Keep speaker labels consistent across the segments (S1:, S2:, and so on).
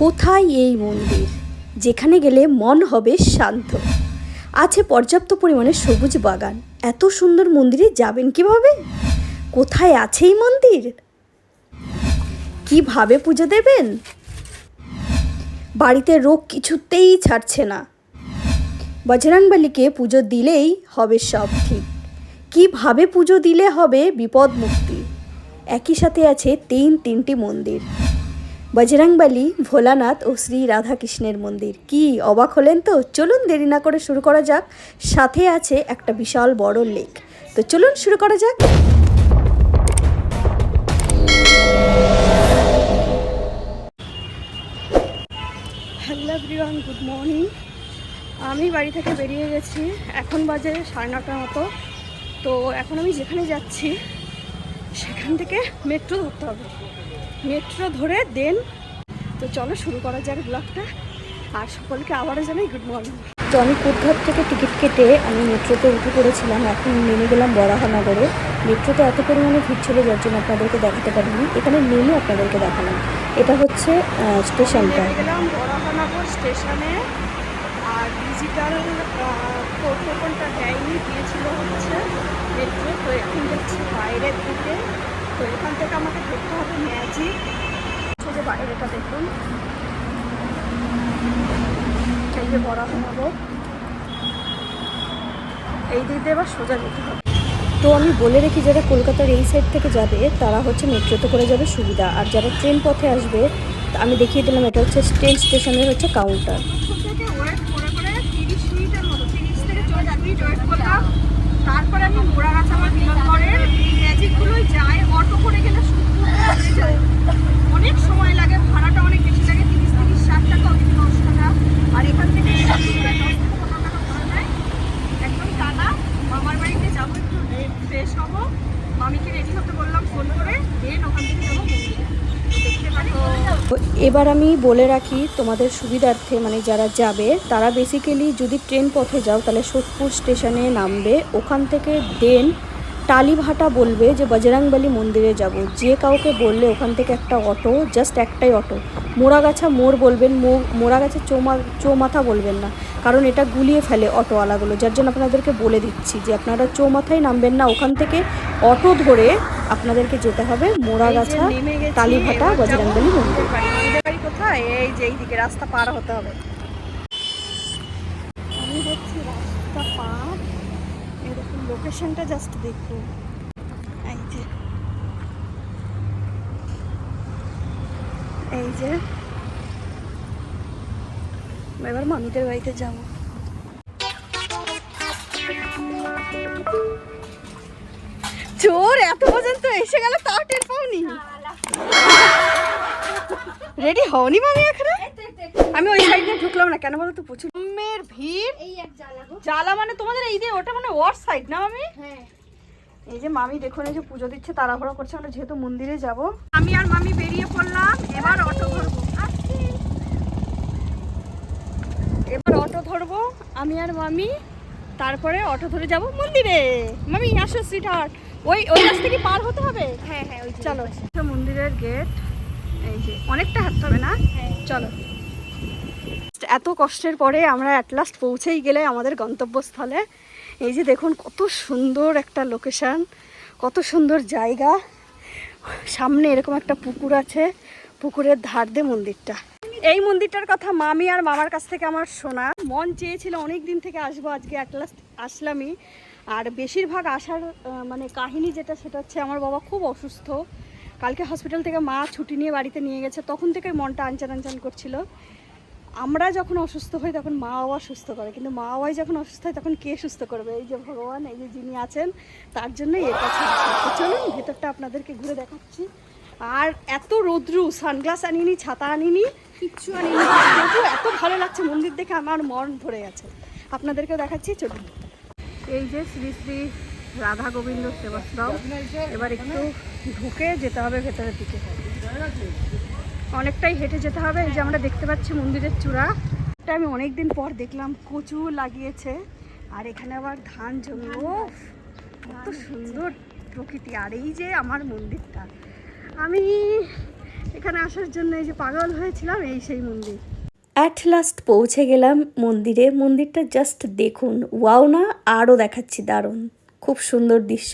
S1: কোথায় এই মন্দির যেখানে গেলে মন হবে শান্ত আছে পর্যাপ্ত পরিমাণে সবুজ বাগান এত সুন্দর মন্দিরে যাবেন কিভাবে কোথায় আছে এই মন্দির কিভাবে পুজো দেবেন বাড়িতে রোগ কিছুতেই ছাড়ছে না বজরাংবালিকে পুজো দিলেই হবে সব ঠিক কিভাবে পুজো দিলে হবে বিপদ মুক্তি একই সাথে আছে তিন তিনটি মন্দির বজরংবলী ভোলানাথ ও শ্রী রাধাকৃষ্ণের মন্দির কি অবাক হলেন তো চলুন দেরি না করে শুরু করা যাক সাথে আছে একটা বিশাল বড় লেক তো চলুন শুরু করা যাক হ্যালো এভরিওয়ান গুড মর্নিং আমি বাড়ি থেকে বেরিয়ে গেছি এখন বাজে সাড়ে নটার মতো তো এখন আমি যেখানে যাচ্ছি সেখান থেকে মেট্রো ধরতে হবে মেট্রো ধরে দেন তো চলো শুরু করা যাক ব্লগটা আর সকলকে আবারও জানাই গুড মর্নিং তো আমি কোটঘাট থেকে টিকিট কেটে আমি মেট্রোতে উঠে পড়েছিলাম এখন নেমে গেলাম বরাহনগরে মেট্রোতে এত পরিমাণে ভিড় ছিল যার জন্য আপনাদেরকে দেখাতে পারিনি এখানে নেমে আপনাদেরকে দেখালাম এটা হচ্ছে স্টেশনটা গেলাম বরাহনগর স্টেশনে আর ডিজিটাল দেয়নি দিয়েছিল হচ্ছে মেট্রো তো এখন যাচ্ছে বাইরের দিকে তো ওখান থেকে আমাকে ধরতে হবে ম্যাজিক সেই বাইরেটা দেখুন এই যে বড়া এই দিক দিয়ে এবার সোজা যেতে হবে তো আমি বলে রেখি যারা কলকাতার এই সাইড থেকে যাবে তারা হচ্ছে মেট্রোতে করে যাবে সুবিধা আর যারা ট্রেন পথে আসবে আমি দেখিয়ে দিলাম এটা হচ্ছে ট্রেন স্টেশনের হচ্ছে কাউন্টার তারপরে আমি মোড়াগাছা আমার যেগুলোই যায় অটো করে গেলে অনেক সময় লাগে ভাড়াটা অনেক বেশি লাগে তিরিশ তিরিশ ষাট টাকা ওদিকে দশ টাকা আর এখান থেকে একদম টানা মামার বাড়িতে রেডি হতে বললাম ফোন করে এবার আমি বলে রাখি তোমাদের সুবিধার্থে মানে যারা যাবে তারা বেসিক্যালি যদি ট্রেন পথে যাও তাহলে সোদপুর স্টেশনে নামবে ওখান থেকে দেন টালিভাটা বলবে যে বজরাংবলী মন্দিরে যাব যে কাউকে বললে ওখান থেকে একটা অটো জাস্ট একটাই অটো মোড়াগাছা মোড় বলবেন মোড়াগাছা চৌমা চৌমাথা বলবেন না কারণ এটা গুলিয়ে ফেলে অটোওয়ালাগুলো যার জন্য আপনাদেরকে বলে দিচ্ছি যে আপনারা চৌমাথায় নামবেন না ওখান থেকে অটো ধরে আপনাদেরকে যেতে হবে মোড়াগাছা টালিভাটা বজরাংবলী মন্দির কোথায় এই যে এইদিকে রাস্তা পার হতে হবে লোকেশনটা জাস্ট দেখুন এই যে এই যে এবার মামিদের বাড়িতে যাব চোর এত পর্যন্ত এসে গেল তাও টের পাওনি রেডি হওনি মামি এখানে আমি ওই সাইডে ঢুকলাম না কেন বলো তো প্রচুর ভিড় জ্বালা মানে তোমাদের এই দিয়ে ওটা মানে ওয়ার সাইড না মামি হ্যাঁ। এই যে মামি দেখুন এই যে পুজো দিচ্ছে তাড়াহুড়া করছে আমরা যেহেতু মন্দিরে যাব আমি আর মামি বেরিয়ে পড়লাম এবার অটো ধরবো এবার অটো ধরবো আমি আর মামি তারপরে অটো ধরে যাব মন্দিরে মামি আসো সুইটহার্ট ওই ওই রাস্তা কি পার হতে হবে হ্যাঁ হ্যাঁ ওই চলো মন্দিরের গেট এই যে অনেকটা হাঁটতে হবে না হ্যাঁ। চলো এত কষ্টের পরে আমরা অ্যাট লাস্ট পৌঁছেই গেলে আমাদের গন্তব্যস্থলে এই যে দেখুন কত সুন্দর একটা লোকেশান কত সুন্দর জায়গা সামনে এরকম একটা পুকুর আছে পুকুরের ধার দিয়ে মন্দিরটা এই মন্দিরটার কথা মামি আর মামার কাছ থেকে আমার শোনা মন চেয়েছিল অনেক দিন থেকে আসবো আজকে অ্যাট লাস্ট আসলামই আর বেশিরভাগ আসার মানে কাহিনী যেটা সেটা হচ্ছে আমার বাবা খুব অসুস্থ কালকে হসপিটাল থেকে মা ছুটি নিয়ে বাড়িতে নিয়ে গেছে তখন থেকে মনটা আনচান আনচান করছিল আমরা যখন অসুস্থ হই তখন মা বাবা সুস্থ করে কিন্তু মা বাবাই যখন অসুস্থ হয় তখন কে সুস্থ করবে এই যে ভগবান এই যে যিনি আছেন তার জন্যই কাছে চলুন ভেতরটা আপনাদেরকে ঘুরে দেখাচ্ছি আর এত রোদ্রু সানগ্লাস আনিনি ছাতা আনিনি কিচ্ছু আনিনি এত ভালো লাগছে মন্দির দেখে আমার মন ভরে গেছে আপনাদেরকেও দেখাচ্ছি চলুন এই যে শ্রী শ্রী রাধা গোবিন্দ সেবাশ্রম এবার একটু ঢুকে যেতে হবে ভেতরের দিকে অনেকটাই হেঁটে যেতে হবে এই যে আমরা দেখতে পাচ্ছি মন্দিরের চূড়া এটা আমি অনেকদিন পর দেখলাম কচু লাগিয়েছে আর এখানে আবার ধান জমি কত সুন্দর প্রকৃতি আর এই যে আমার মন্দিরটা আমি এখানে আসার জন্য এই যে পাগল হয়েছিলাম এই সেই মন্দির অ্যাট লাস্ট পৌঁছে গেলাম মন্দিরে মন্দিরটা জাস্ট দেখুন ওয়াও না আরও দেখাচ্ছি দারুণ খুব সুন্দর দৃশ্য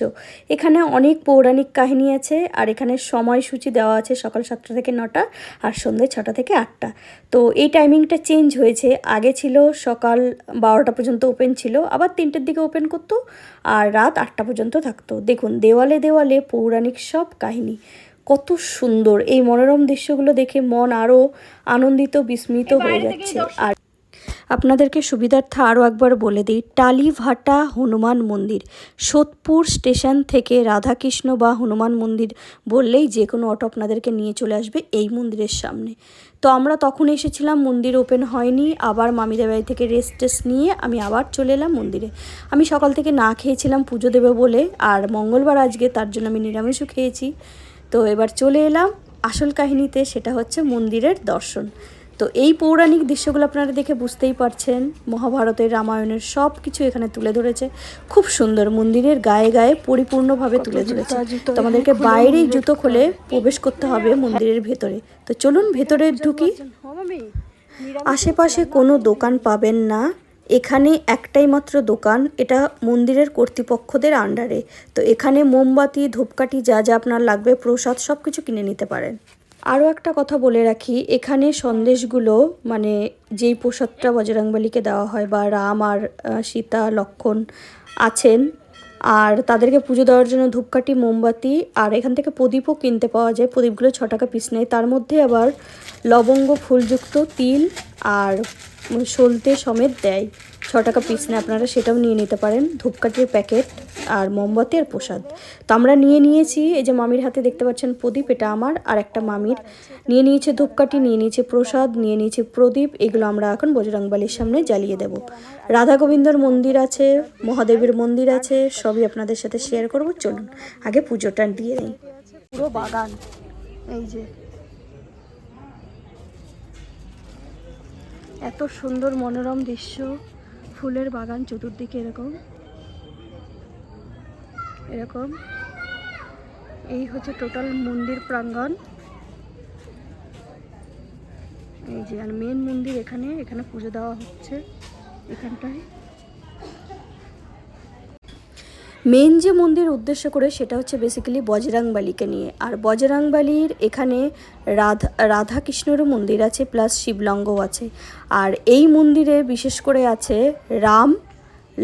S1: এখানে অনেক পৌরাণিক কাহিনী আছে আর এখানে সময়সূচি দেওয়া আছে সকাল সাতটা থেকে নটা আর সন্ধ্যে ছটা থেকে আটটা তো এই টাইমিংটা চেঞ্জ হয়েছে আগে ছিল সকাল বারোটা পর্যন্ত ওপেন ছিল আবার তিনটের দিকে ওপেন করতো আর রাত আটটা পর্যন্ত থাকতো দেখুন দেওয়ালে দেওয়ালে পৌরাণিক সব কাহিনী কত সুন্দর এই মনোরম দৃশ্যগুলো দেখে মন আরও আনন্দিত বিস্মিত হয়ে যাচ্ছে আর আপনাদেরকে সুবিধার্থে আরও একবার বলে দিই টালিভাটা হনুমান মন্দির সোদপুর স্টেশন থেকে রাধাকৃষ্ণ বা হনুমান মন্দির বললেই যে কোনো অটো আপনাদেরকে নিয়ে চলে আসবে এই মন্দিরের সামনে তো আমরা তখন এসেছিলাম মন্দির ওপেন হয়নি আবার মামিদের বাড়ি থেকে রেস্ট টেস্ট নিয়ে আমি আবার চলে এলাম মন্দিরে আমি সকাল থেকে না খেয়েছিলাম পুজো দেবে বলে আর মঙ্গলবার আজকে তার জন্য আমি নিরামিষও খেয়েছি তো এবার চলে এলাম আসল কাহিনীতে সেটা হচ্ছে মন্দিরের দর্শন তো এই পৌরাণিক দৃশ্যগুলো আপনারা দেখে বুঝতেই পারছেন মহাভারতের রামায়ণের সব কিছু এখানে তুলে ধরেছে খুব সুন্দর মন্দিরের গায়ে গায়ে পরিপূর্ণভাবে তুলে ধরেছে তোমাদেরকে বাইরেই জুতো খুলে প্রবেশ করতে হবে মন্দিরের ভেতরে তো চলুন ভেতরে ঢুকি আশেপাশে কোনো দোকান পাবেন না এখানে একটাই মাত্র দোকান এটা মন্দিরের কর্তৃপক্ষদের আন্ডারে তো এখানে মোমবাতি ধূপকাঠি যা যা আপনার লাগবে প্রসাদ সব কিছু কিনে নিতে পারেন আরও একটা কথা বলে রাখি এখানে সন্দেশগুলো মানে যেই প্রসাদটা বজরাংবলীকে দেওয়া হয় বা রাম আর সীতা লক্ষণ আছেন আর তাদেরকে পুজো দেওয়ার জন্য ধূপকাঠি মোমবাতি আর এখান থেকে প্রদীপও কিনতে পাওয়া যায় প্রদীপগুলো ছ টাকা পিস নেয় তার মধ্যে আবার লবঙ্গ ফুলযুক্ত তিল আর সলতে সমেত দেয় ছ টাকা পিস নেয় আপনারা সেটাও নিয়ে নিতে পারেন ধূপকাঠির প্যাকেট আর মোমবাতি আর প্রসাদ তো আমরা নিয়ে নিয়েছি এই যে মামির হাতে দেখতে পাচ্ছেন প্রদীপ এটা আমার আর একটা মামির নিয়ে নিয়েছে ধূপকাঠি নিয়ে নিয়েছে প্রসাদ নিয়ে নিয়েছে প্রদীপ এগুলো আমরা এখন বজরংবালির সামনে জ্বালিয়ে দেব রাধা গোবিন্দর মন্দির আছে মহাদেবের মন্দির আছে সবই আপনাদের সাথে শেয়ার করব চলুন আগে পুজোটা দিয়ে নিই পুরো বাগান এই যে এত সুন্দর মনোরম দৃশ্য ফুলের বাগান চতুর্দিকে এরকম এরকম এই হচ্ছে টোটাল মন্দির প্রাঙ্গণ এই যে আর মেন মন্দির এখানে এখানে পুজো দেওয়া হচ্ছে এখানটায় মেন যে মন্দির উদ্দেশ্য করে সেটা হচ্ছে বেসিক্যালি বজরাংবালিকে নিয়ে আর বজরাংবালির এখানে রাধা রাধা কৃষ্ণেরও মন্দির আছে প্লাস শিবলঙ্গও আছে আর এই মন্দিরে বিশেষ করে আছে রাম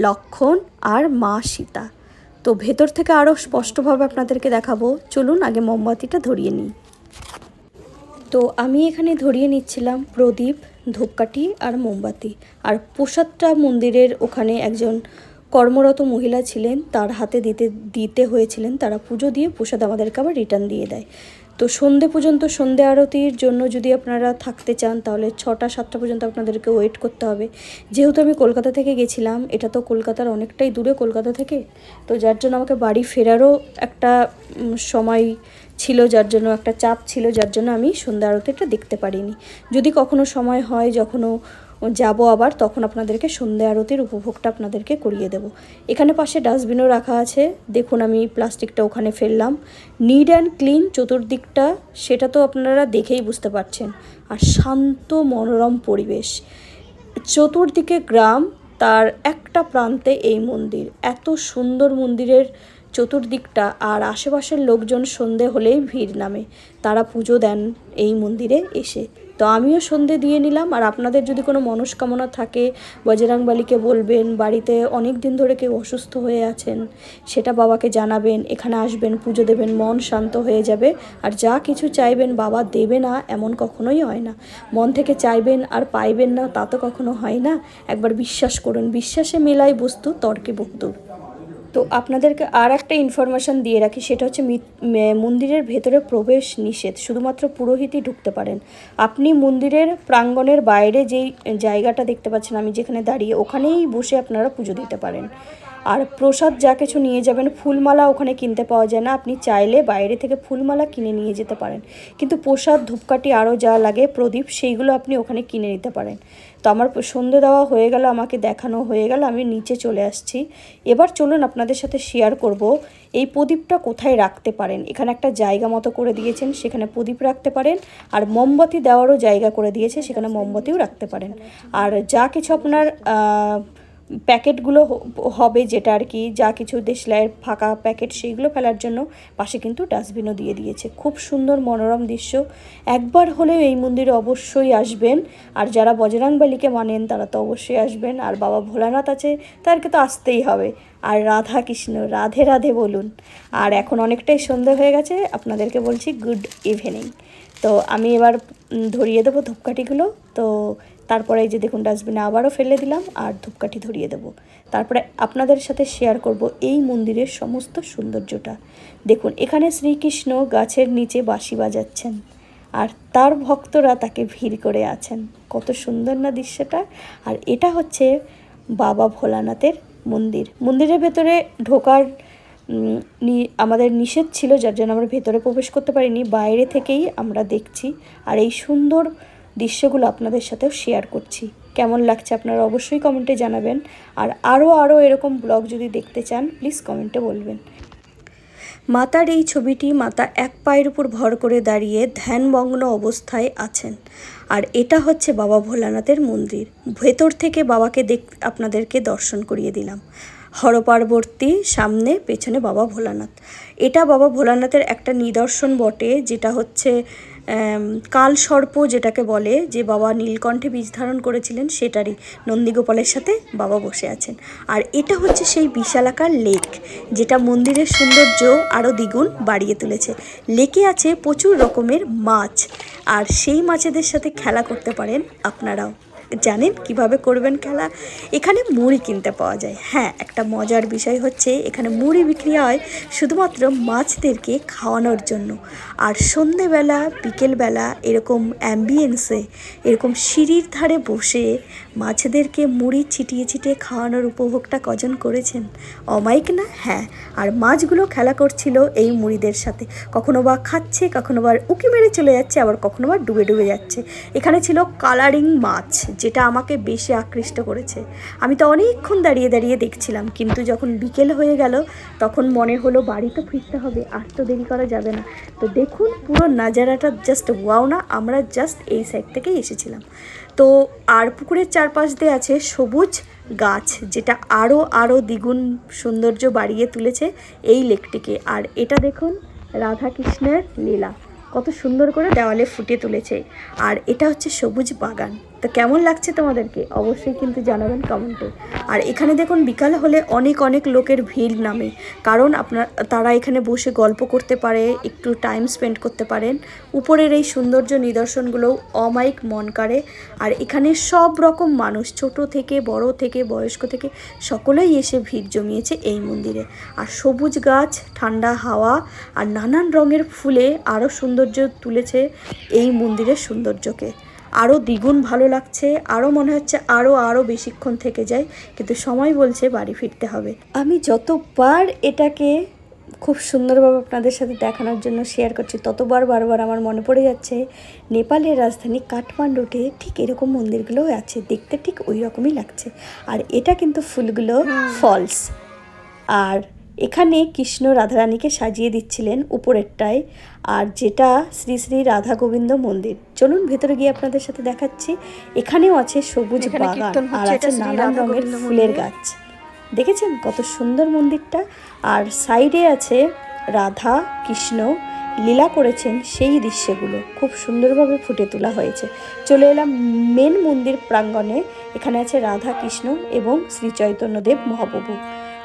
S1: লক্ষণ আর মা সীতা তো ভেতর থেকে আরও স্পষ্টভাবে আপনাদেরকে দেখাবো চলুন আগে মোমবাতিটা ধরিয়ে নিই তো আমি এখানে ধরিয়ে নিচ্ছিলাম প্রদীপ ধূপকাঠি আর মোমবাতি আর প্রসাদটা মন্দিরের ওখানে একজন কর্মরত মহিলা ছিলেন তার হাতে দিতে দিতে হয়েছিলেন তারা পুজো দিয়ে প্রসাদ আমাদেরকে আবার রিটার্ন দিয়ে দেয় তো সন্ধে পর্যন্ত সন্ধে আরতির জন্য যদি আপনারা থাকতে চান তাহলে ছটা সাতটা পর্যন্ত আপনাদেরকে ওয়েট করতে হবে যেহেতু আমি কলকাতা থেকে গেছিলাম এটা তো কলকাতার অনেকটাই দূরে কলকাতা থেকে তো যার জন্য আমাকে বাড়ি ফেরারও একটা সময় ছিল যার জন্য একটা চাপ ছিল যার জন্য আমি সন্ধ্যা আরতিটা দেখতে পারিনি যদি কখনো সময় হয় যখনও যাব আবার তখন আপনাদেরকে সন্ধ্যা আরতির উপভোগটা আপনাদেরকে করিয়ে দেব এখানে পাশে ডাস্টবিনও রাখা আছে দেখুন আমি প্লাস্টিকটা ওখানে ফেললাম নিড অ্যান্ড ক্লিন চতুর্দিকটা সেটা তো আপনারা দেখেই বুঝতে পারছেন আর শান্ত মনোরম পরিবেশ চতুর্দিকে গ্রাম তার একটা প্রান্তে এই মন্দির এত সুন্দর মন্দিরের চতুর্দিকটা আর আশেপাশের লোকজন সন্ধে হলেই ভিড় নামে তারা পুজো দেন এই মন্দিরে এসে তো আমিও সন্ধে দিয়ে নিলাম আর আপনাদের যদি কোনো মনস্কামনা থাকে বজরাংবালিকে বলবেন বাড়িতে অনেক দিন ধরে কেউ অসুস্থ হয়ে আছেন সেটা বাবাকে জানাবেন এখানে আসবেন পুজো দেবেন মন শান্ত হয়ে যাবে আর যা কিছু চাইবেন বাবা দেবে না এমন কখনোই হয় না মন থেকে চাইবেন আর পাইবেন না তা তো কখনো হয় না একবার বিশ্বাস করুন বিশ্বাসে মেলায় বস্তু তর্কে বক্তব্য তো আপনাদেরকে আর একটা ইনফরমেশান দিয়ে রাখি সেটা হচ্ছে মন্দিরের ভেতরে প্রবেশ নিষেধ শুধুমাত্র পুরোহিতই ঢুকতে পারেন আপনি মন্দিরের প্রাঙ্গণের বাইরে যেই জায়গাটা দেখতে পাচ্ছেন আমি যেখানে দাঁড়িয়ে ওখানেই বসে আপনারা পুজো দিতে পারেন আর প্রসাদ যা কিছু নিয়ে যাবেন ফুলমালা ওখানে কিনতে পাওয়া যায় না আপনি চাইলে বাইরে থেকে ফুলমালা কিনে নিয়ে যেতে পারেন কিন্তু প্রসাদ ধূপকাঠি আরও যা লাগে প্রদীপ সেইগুলো আপনি ওখানে কিনে নিতে পারেন তো আমার সন্ধে দেওয়া হয়ে গেল আমাকে দেখানো হয়ে গেল আমি নিচে চলে আসছি এবার চলুন আপনাদের সাথে শেয়ার করব এই প্রদীপটা কোথায় রাখতে পারেন এখানে একটা জায়গা মতো করে দিয়েছেন সেখানে প্রদীপ রাখতে পারেন আর মোমবাতি দেওয়ারও জায়গা করে দিয়েছে সেখানে মোমবাতিও রাখতে পারেন আর যা কিছু আপনার প্যাকেটগুলো হবে যেটা আর কি যা কিছু দেশলাইয়ের ফাঁকা প্যাকেট সেইগুলো ফেলার জন্য পাশে কিন্তু ডাস্টবিনও দিয়ে দিয়েছে খুব সুন্দর মনোরম দৃশ্য একবার হলেও এই মন্দিরে অবশ্যই আসবেন আর যারা বজরাংবালিকে মানেন তারা তো অবশ্যই আসবেন আর বাবা ভোলানাথ আছে তাদেরকে তো আসতেই হবে আর রাধা কৃষ্ণ রাধে রাধে বলুন আর এখন অনেকটাই সন্ধে হয়ে গেছে আপনাদেরকে বলছি গুড ইভিনিং তো আমি এবার ধরিয়ে দেবো ধূপকাঠিগুলো তো তারপরে এই যে দেখুন ডাস্টবিনে আবারও ফেলে দিলাম আর ধূপকাঠি ধরিয়ে দেবো তারপরে আপনাদের সাথে শেয়ার করব এই মন্দিরের সমস্ত সৌন্দর্যটা দেখুন এখানে শ্রীকৃষ্ণ গাছের নিচে বাঁশি বাজাচ্ছেন আর তার ভক্তরা তাকে ভিড় করে আছেন কত সুন্দর না দৃশ্যটা আর এটা হচ্ছে বাবা ভোলানাথের মন্দির মন্দিরের ভেতরে ঢোকার আমাদের নিষেধ ছিল যার জন্য আমরা ভেতরে প্রবেশ করতে পারিনি বাইরে থেকেই আমরা দেখছি আর এই সুন্দর দৃশ্যগুলো আপনাদের সাথেও শেয়ার করছি কেমন লাগছে আপনারা অবশ্যই কমেন্টে জানাবেন আর আরও আরও এরকম ব্লগ যদি দেখতে চান প্লিজ কমেন্টে বলবেন মাতার এই ছবিটি মাতা এক পায়ের উপর ভর করে দাঁড়িয়ে ধ্যানমগ্ন অবস্থায় আছেন আর এটা হচ্ছে বাবা ভোলানাথের মন্দির ভেতর থেকে বাবাকে দেখ আপনাদেরকে দর্শন করিয়ে দিলাম হরপার্বর্তী সামনে পেছনে বাবা ভোলানাথ এটা বাবা ভোলানাথের একটা নিদর্শন বটে যেটা হচ্ছে কালসর্প যেটাকে বলে যে বাবা নীলকণ্ঠে বীজ ধারণ করেছিলেন সেটারই নন্দীগোপালের সাথে বাবা বসে আছেন আর এটা হচ্ছে সেই বিশালাকার লেক যেটা মন্দিরের সৌন্দর্য আরও দ্বিগুণ বাড়িয়ে তুলেছে লেকে আছে প্রচুর রকমের মাছ আর সেই মাছেদের সাথে খেলা করতে পারেন আপনারাও জানেন কিভাবে করবেন খেলা এখানে মুড়ি কিনতে পাওয়া যায় হ্যাঁ একটা মজার বিষয় হচ্ছে এখানে মুড়ি বিক্রি হয় শুধুমাত্র মাছদেরকে খাওয়ানোর জন্য আর সন্ধেবেলা বিকেলবেলা এরকম অ্যাম্বিয়েন্সে এরকম সিঁড়ির ধারে বসে মাছদেরকে মুড়ি ছিটিয়ে ছিটিয়ে খাওয়ানোর উপভোগটা কজন করেছেন অমায়িক না হ্যাঁ আর মাছগুলো খেলা করছিল এই মুড়িদের সাথে কখনো বা খাচ্ছে কখনো বা উঁকি মেরে চলে যাচ্ছে আবার কখনো বা ডুবে ডুবে যাচ্ছে এখানে ছিল কালারিং মাছ যেটা আমাকে বেশি আকৃষ্ট করেছে আমি তো অনেকক্ষণ দাঁড়িয়ে দাঁড়িয়ে দেখছিলাম কিন্তু যখন বিকেল হয়ে গেল তখন মনে হলো বাড়ি তো ফিরতে হবে আর তো দেরি করা যাবে না তো দেখুন পুরো নাজারাটা জাস্ট ওয়াও না আমরা জাস্ট এই সাইড থেকেই এসেছিলাম তো আর পুকুরের চারপাশ দিয়ে আছে সবুজ গাছ যেটা আরও আরও দ্বিগুণ সৌন্দর্য বাড়িয়ে তুলেছে এই লেকটিকে আর এটা দেখুন রাধাকৃষ্ণের লীলা কত সুন্দর করে দেওয়ালে ফুটে তুলেছে আর এটা হচ্ছে সবুজ বাগান তো কেমন লাগছে তোমাদেরকে অবশ্যই কিন্তু জানাবেন কমেন্টে আর এখানে দেখুন বিকাল হলে অনেক অনেক লোকের ভিড় নামে কারণ আপনার তারা এখানে বসে গল্প করতে পারে একটু টাইম স্পেন্ড করতে পারেন উপরের এই সৌন্দর্য নিদর্শনগুলো অমায়িক মন কাড়ে আর এখানে সব রকম মানুষ ছোট থেকে বড় থেকে বয়স্ক থেকে সকলেই এসে ভিড় জমিয়েছে এই মন্দিরে আর সবুজ গাছ ঠান্ডা হাওয়া আর নানান রঙের ফুলে আরও সৌন্দর্য তুলেছে এই মন্দিরের সৌন্দর্যকে আরও দ্বিগুণ ভালো লাগছে আরও মনে হচ্ছে আরও আরও বেশিক্ষণ থেকে যায় কিন্তু সময় বলছে বাড়ি ফিরতে হবে আমি যতবার এটাকে খুব সুন্দরভাবে আপনাদের সাথে দেখানোর জন্য শেয়ার করছি ততবার বারবার আমার মনে পড়ে যাচ্ছে নেপালের রাজধানী কাঠমান্ডুতে ঠিক এরকম মন্দিরগুলো আছে দেখতে ঠিক ওই রকমই লাগছে আর এটা কিন্তু ফুলগুলো ফলস আর এখানে কৃষ্ণ রাধারানীকে সাজিয়ে দিচ্ছিলেন উপরেরটায় আর যেটা শ্রী শ্রী রাধা গোবিন্দ মন্দির চলুন ভেতরে গিয়ে আপনাদের সাথে দেখাচ্ছি এখানেও আছে সবুজ বাগান আর আছে নানান রঙের ফুলের গাছ দেখেছেন কত সুন্দর মন্দিরটা আর সাইডে আছে রাধা কৃষ্ণ লীলা করেছেন সেই দৃশ্যগুলো খুব সুন্দরভাবে ফুটে তোলা হয়েছে চলে এলাম মেন মন্দির প্রাঙ্গণে এখানে আছে রাধা কৃষ্ণ এবং শ্রী চৈতন্যদেব মহাপ্রভু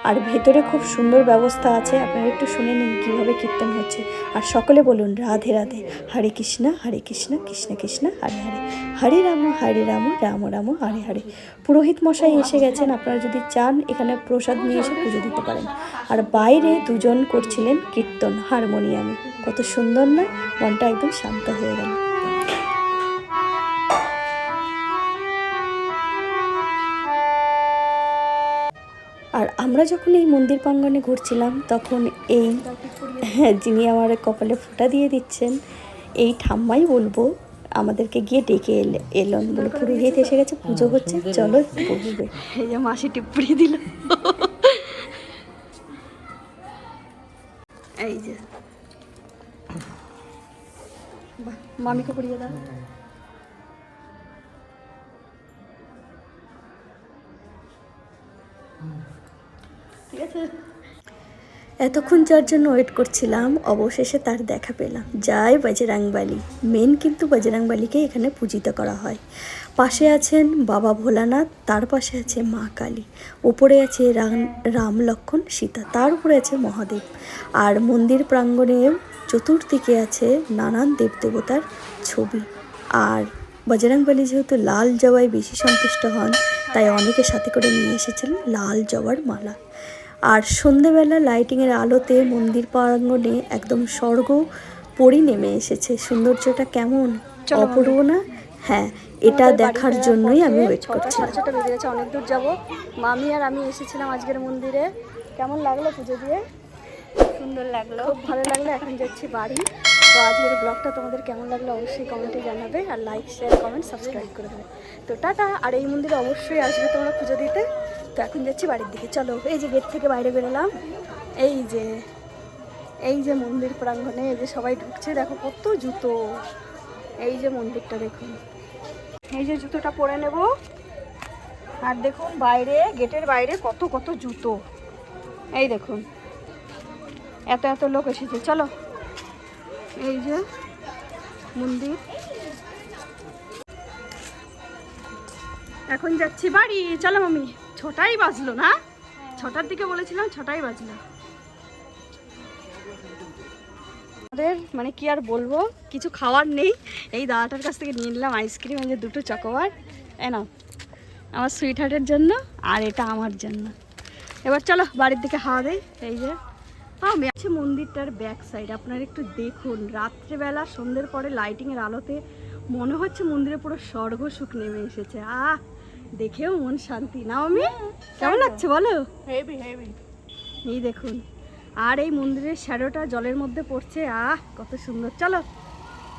S1: আর ভেতরে খুব সুন্দর ব্যবস্থা আছে আপনারা একটু শুনে নিন কীভাবে কীর্তন হচ্ছে আর সকলে বলুন রাধে রাধে হরে কৃষ্ণ হরে কৃষ্ণ কৃষ্ণ কৃষ্ণ হরে হরে হরে রাম হরে রাম রাম রাম হরে হরে পুরোহিত মশাই এসে গেছেন আপনারা যদি চান এখানে প্রসাদ নিয়ে এসে পুজো দিতে পারেন আর বাইরে দুজন করছিলেন কীর্তন হারমোনিয়ামে কত সুন্দর না মনটা একদম শান্ত হয়ে গেল আমরা যখন এই মন্দির প্রাঙ্গণে ঘুরছিলাম তখন এই হ্যাঁ, যিনি আমার কপালে ফোঁটা দিয়ে দিচ্ছেন এই ঠাম্মাই বলবো আমাদেরকে গিয়ে ডেকে এলে এলন বলে পুরোহিত এসে গেছে পুজো হ্যাঁ, হচ্ছে চলো বসবে এই যে মাসি টিপুড়ি দিল এই যে মামিকে পড়িয়ে দাও এতক্ষণ যার জন্য ওয়েট করছিলাম অবশেষে তার দেখা পেলাম যাই বাজেরাংবালি মেন কিন্তু বাজেরাংবালিকে এখানে পূজিত করা হয় পাশে আছেন বাবা ভোলানাথ তার পাশে আছে মা কালী ওপরে আছে রাম রাম লক্ষণ সীতা তার উপরে আছে মহাদেব আর মন্দির প্রাঙ্গণে চতুর্দিকে আছে নানান দেবদেবতার ছবি আর বাজেরাংবালি যেহেতু লাল জবাই বেশি সন্তুষ্ট হন তাই অনেকে সাথে করে নিয়ে এসেছিলেন লাল জবার মালা আর সন্ধেবেলা লাইটিংয়ের আলোতে মন্দির প্রাঙ্গণে একদম স্বর্গ পরি নেমে এসেছে সৌন্দর্যটা কেমন অপূর্ব না হ্যাঁ এটা দেখার জন্যই আমি ওয়েট করছি ছটা বেজে গেছে অনেক দূর যাব মামি আর আমি এসেছিলাম আজকের মন্দিরে কেমন লাগলো পুজো দিয়ে সুন্দর লাগলো খুব ভালো লাগলো এখন যাচ্ছি বাড়ি তো আজকের ব্লগটা তোমাদের কেমন লাগলো অবশ্যই কমেন্টে জানাবে আর লাইক শেয়ার কমেন্ট সাবস্ক্রাইব করে দেবে তো টাটা আর এই মন্দিরে অবশ্যই আসবে তোমরা পুজো দিতে তো এখন যাচ্ছি বাড়ির দিকে চলো এই যে গেট থেকে বাইরে বেরোলাম এই যে এই যে মন্দির প্রাঙ্গণে এই যে সবাই ঢুকছে দেখো কত জুতো এই যে মন্দিরটা দেখুন এই যে জুতোটা পরে নেব আর দেখুন বাইরে গেটের বাইরে কত কত জুতো এই দেখুন এত এত লোক এসেছে চলো এই যে মন্দির এখন যাচ্ছি বাড়ি চলো মামি ছটাই বাজলো না ছটার দিকে বলেছিলাম ছটাই বাজলো আমাদের মানে কি আর বলবো কিছু খাওয়ার নেই এই দাদাটার কাছ থেকে নিয়ে নিলাম আইসক্রিম এই যে দুটো চকোবার এনাও আমার সুইট হার্টের জন্য আর এটা আমার জন্য এবার চলো বাড়ির দিকে হাওয়া দেয় এই যে আমি আছে মন্দিরটার ব্যাক সাইড আপনারা একটু দেখুন রাত্রেবেলা সন্ধ্যের পরে লাইটিংয়ের আলোতে মনে হচ্ছে মন্দিরে পুরো স্বর্গ সুখ নেমে এসেছে আহ দেখেও মন শান্তি নাও আমি হ্যাঁ, কেমন লাগছে বলো হেভি হেভি এই দেখুন আর এই মন্দিরের শ্যাডোটা জলের মধ্যে পড়ছে আহ কত সুন্দর চলো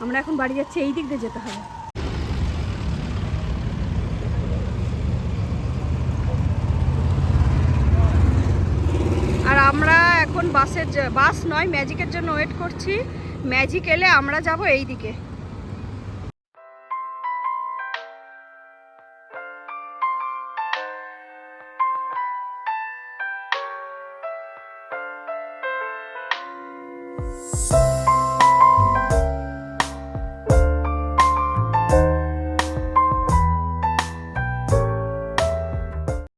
S1: আমরা এখন বাড়ি যাচ্ছি এই দিক দিয়ে যেতে হবে আর আমরা এখন বাসের বাস নয় ম্যাজিকের জন্য ওয়েট করছি ম্যাজিক এলে আমরা যাব এই দিকে